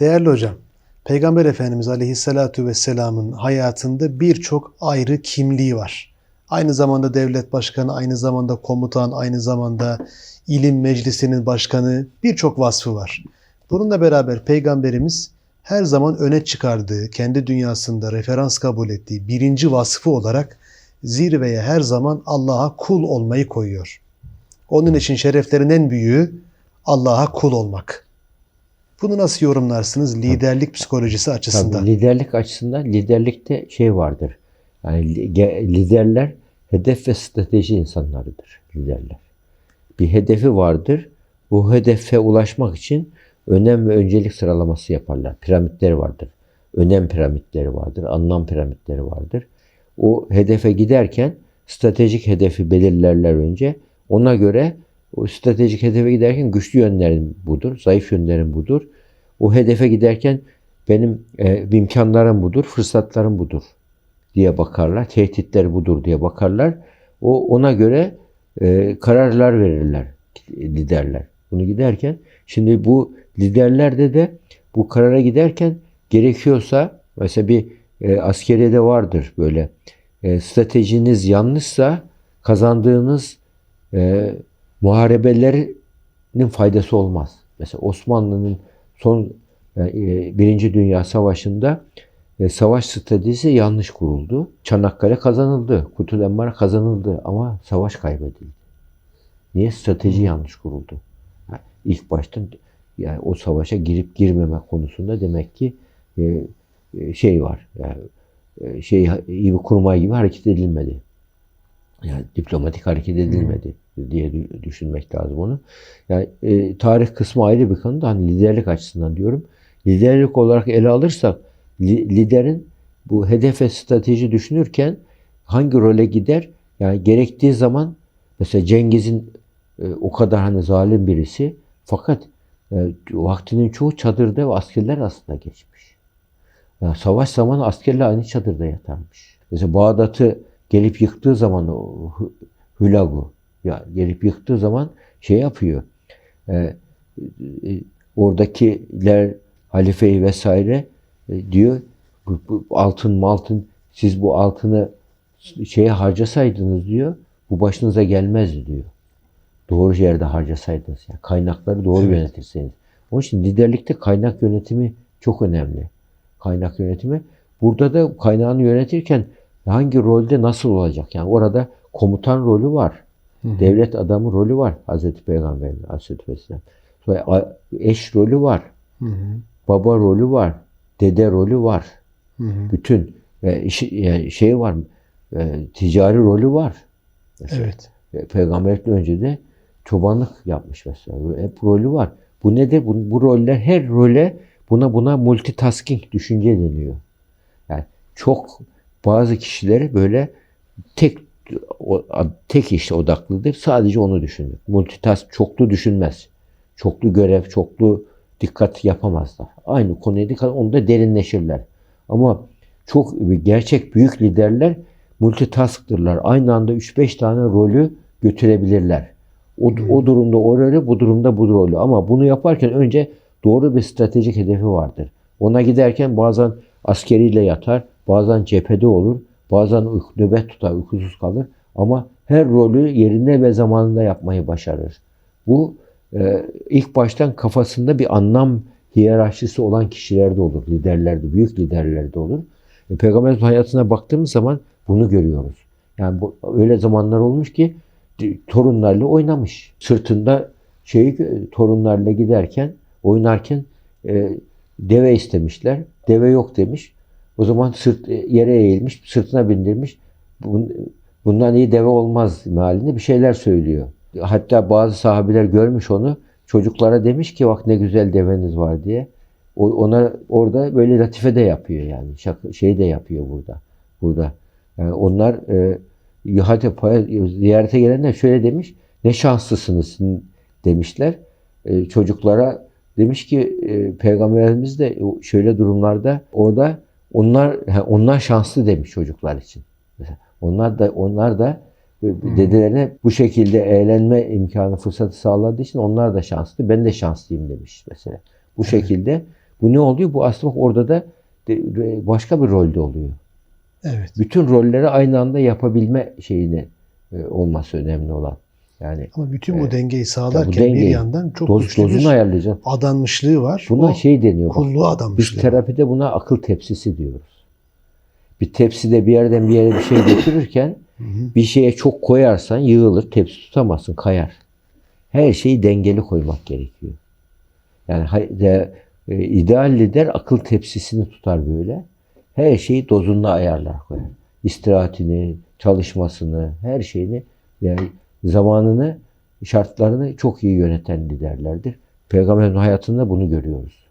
Değerli hocam, Peygamber Efendimiz Aleyhisselatü Vesselam'ın hayatında birçok ayrı kimliği var. Aynı zamanda devlet başkanı, aynı zamanda komutan, aynı zamanda ilim meclisinin başkanı birçok vasfı var. Bununla beraber Peygamberimiz her zaman öne çıkardığı, kendi dünyasında referans kabul ettiği birinci vasfı olarak zirveye her zaman Allah'a kul olmayı koyuyor. Onun için şereflerin en büyüğü Allah'a kul olmak. Bunu nasıl yorumlarsınız liderlik psikolojisi açısından? Tabii liderlik açısından liderlikte şey vardır. Yani liderler hedef ve strateji insanlarıdır liderler. Bir hedefi vardır. Bu hedefe ulaşmak için önem ve öncelik sıralaması yaparlar. Piramitler vardır. Önem piramitleri vardır. Anlam piramitleri vardır. O hedefe giderken stratejik hedefi belirlerler önce. Ona göre o stratejik hedefe giderken güçlü yönlerin budur, zayıf yönlerin budur. O hedefe giderken benim e, imkanlarım budur, fırsatlarım budur diye bakarlar. Tehditler budur diye bakarlar. O ona göre e, kararlar verirler liderler. Bunu giderken şimdi bu liderlerde de bu karara giderken gerekiyorsa mesela bir e, askeriyede vardır böyle e, stratejiniz yanlışsa kazandığınız e, muharebelerinin faydası olmaz. Mesela Osmanlı'nın son yani, e, Birinci Dünya Savaşı'nda e, savaş stratejisi yanlış kuruldu. Çanakkale kazanıldı. Kutulenmar kazanıldı ama savaş kaybedildi. Niye? Strateji yanlış kuruldu. Yani ilk baştan yani o savaşa girip girmeme konusunda demek ki e, e, şey var. Yani e, şey gibi kurmay gibi hareket edilmedi. Yani diplomatik hareket edilmedi diye dü- düşünmek lazım onu. Yani e, tarih kısmı ayrı bir konu da hani liderlik açısından diyorum. Liderlik olarak ele alırsak li- liderin bu hedef ve strateji düşünürken hangi role gider? Yani gerektiği zaman mesela Cengiz'in e, o kadar hani zalim birisi fakat e, vaktinin çoğu çadırda ve askerler aslında geçmiş. Yani savaş zamanı askerler aynı çadırda yatarmış. Mesela Bağdat'ı gelip yıktığı zaman o Hü- Hülagu ya gelip yıktığı zaman şey yapıyor. E, e, oradakiler halifeyi vesaire e, diyor bu, bu altın maltın siz bu altını şeye harcasaydınız diyor bu başınıza gelmezdi diyor. Doğru yerde harcasaydınız. Yani kaynakları doğru Evet. yönetirseniz. Onun için liderlikte kaynak yönetimi çok önemli. Kaynak yönetimi. Burada da kaynağını yönetirken hangi rolde nasıl olacak? Yani orada komutan rolü var. Devlet adamı rolü var. Hazreti Peygamber'in Aleyhisselatü Vesselam. Sonra eş rolü var. Hı hı, Baba rolü var. Dede rolü var. hı hı. Bütün e, yani şey var. e, ticari rolü var. Mesela. Evet. E, Peygamberlikten önce de çobanlık yapmış mesela. Hep rolü var. Bu nedir? Bu, bu roller her role buna buna multitasking düşünce deniyor. Yani çok bazı kişileri böyle tek tek iş odaklıdır. Sadece onu düşünür. Multitask çoklu düşünmez. Çoklu görev, çoklu dikkat yapamazlar. Aynı konuya dikkat, onda derinleşirler. Ama çok gerçek büyük liderler multitask'tırlar. Aynı anda 3-5 tane rolü götürebilirler. O, o durumda o rolü, bu durumda bu rolü. Ama bunu yaparken önce doğru bir stratejik hedefi vardır. Ona giderken bazen askeriyle yatar, bazen cephede olur, bazen uyku, nöbet tutar, uykusuz kalır. Ama her rolü yerinde ve zamanında yapmayı başarır. Bu e, ilk baştan kafasında bir anlam hiyerarşisi olan kişilerde olur, liderlerde, büyük liderlerde olur. E, Peygamberimizin hayatına baktığımız zaman bunu görüyoruz. Yani bu, öyle zamanlar olmuş ki torunlarla oynamış. Sırtında şeyi e, torunlarla giderken, oynarken e, deve istemişler. Deve yok demiş. O zaman sırt e, yere eğilmiş, sırtına bindirmiş. Bun, bundan iyi deve olmaz mealinde bir şeyler söylüyor. Hatta bazı sahabiler görmüş onu. Çocuklara demiş ki bak ne güzel deveniz var diye. Ona orada böyle latife de yapıyor yani. Şaka, şey de yapıyor burada. Burada. Yani onlar e, hadi ziyarete gelenler şöyle demiş. Ne şanslısınız demişler. E, çocuklara demiş ki e, peygamberimiz de şöyle durumlarda orada onlar onlar şanslı demiş çocuklar için. Mesela onlar da onlar da e, dedelerine bu şekilde eğlenme imkanı fırsatı sağladığı için onlar da şanslı. Ben de şanslıyım demiş mesela. Bu şekilde Bu ne oluyor? Bu aslında orada da başka bir rolde oluyor. Evet. Bütün rolleri aynı anda yapabilme şeyini e, olması önemli olan. Yani Ama bütün bu Evet. dengeyi sağlarken bir dengeyi, yandan çok doz, güçlü dozunu bir ayarlayacağız. adanmışlığı var. Buna O şey deniyor. kulluğu Biz adanmışlığı. terapide buna akıl tepsisi diyoruz. Bir tepside bir yerden bir yere bir şey götürürken bir şeye çok koyarsan yığılır, tepsi tutamazsın, kayar. Her şeyi dengeli koymak gerekiyor. Yani de, e, ideal lider akıl tepsisini tutar böyle. Her şeyi dozunda ayarlar koyar. İstirahatini, çalışmasını, her şeyini yani zamanını, şartlarını çok iyi yöneten liderlerdir. Peygamberin hayatında bunu görüyoruz.